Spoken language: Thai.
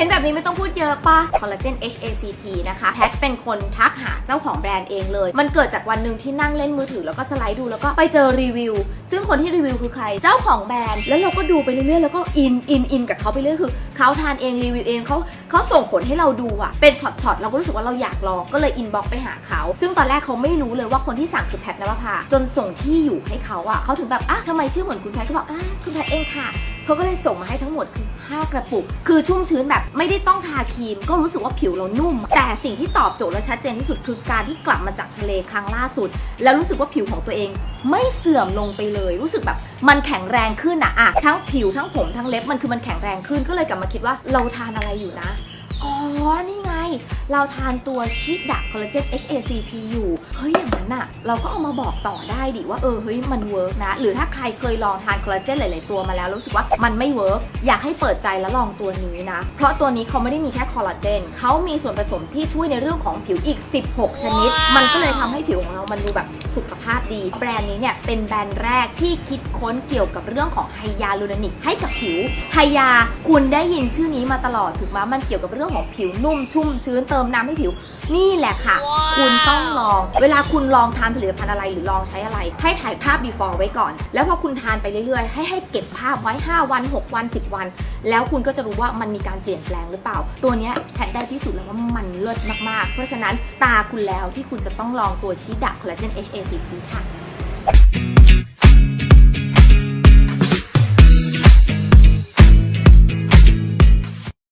เห็นแบบนี้ไม่ต้องพูดเยอะปะคอลลาเจน HACP นะคะ แพทเป็นคนทักหาเจ้าของแบรนด์เองเลย มันเกิดจากวันหนึ่งที่นั่งเล่นมือถือแล้วก็สไลด์ดูแล้วก็ไปเจอรีวิว ซึ่งคนที่รีวิวคือใคร เจ้าของแบรนด์ แล้วเราก็ดูไปเรื่อยๆ แล้วก็อิน อิน อินกับเขาไปเรื่อย คือเขาทานเองรีวิวเองเขาเขาส่งผลให้เราดูอะเป็นช็อตๆ เราก็รู้สึกว่าเราอยากลอง ก็เลยอินบ็อกไปหาเขา ซึ่งตอนแรกเขาไม่รู้เลยว่าคนที่สั่งคือแพทนวภาจนส่งที่อยู่ให้เขาอะเขาถึงแบบอะทำไมชื่อเหมือนคุณแพทเขาบอกอะคุณแพทเองค่ะ เขาก็เลยส่งมาให้ทั้งหมดคือ 5 กระปุก คือชุ่มชื้นแบบไม่ได้ต้องทาครีม ก็รู้สึกว่าผิวเรานุ่ม แต่สิ่งที่ตอบโจทย์และชัดเจนที่สุดคือการที่กลับมาจากทะเลครั้งล่าสุด แล้วรู้สึกว่าผิวของตัวเอง ไม่เสื่อมลงไปเลย รู้สึกแบบมันแข็งแรงขึ้นอะอะทั้งผิวทั้งผมทั้งเล็บมันคือมันแข็งแรงขึ้นก็เลยกลับมาคิดว่าเราทานอะไรอยู่นะอ๋อนี่ไง เราทานตัวชิดะคอลลาเจน HACP อยู่ เฮ้ยอย่างนั้นน่ะเราก็เอามาบอกต่อได้ดิว่าเออเฮ้ยมันเวิร์กนะ หรือถ้าใครเคยลองทานคอลลาเจนหลาย ๆ ตัวมาแล้วรู้สึกว่ามันไม่เวิร์กอยากให้เปิดใจแล้วลองตัวนี้นะ เพราะตัวนี้เขาไม่ได้มีแค่คอลลาเจนเขามีส่วนผสมที่ช่วยในเรื่องของผิวอีก 16 ชนิด มันก็เลยทำให้ผิวของเรามันดูแบบสุขภาพดี แบรนด์นี้เนี่ยเป็นแบรนด์แรกที่คิดค้นเกี่ยวกับเรื่องของไฮยาลูรอนิกให้กับผิวไฮยาคุณได้ยินชื่อนี้มาตลอดถูกไหมมันเกี่ยวกับเรื่องของผิวนุ่มชุ่มชื้นเติมน้ำให้ผิว นี่แหละค่ะ คุณต้องลอง เวลาคุณลองทานผลิตภัณฑ์อะไรหรือลองใช้อะไร ให้ถ่ายภาพ before ไว้ก่อน แล้วพอคุณทานไปเรื่อยๆ ให้ให้เก็บภาพไว้ 5 วัน 6 วัน 10 วัน แล้วคุณก็จะรู้ว่ามันมีการเปลี่ยนแปลงหรือเปล่า ตัวเนี้ยแพทย์ได้พิสูจน์แล้วว่ามันเลิศมากๆ เพราะฉะนั้นตาคุณแล้วที่คุณจะต้องลองตัวชิดะคอลลาเจน HACP ค่ะ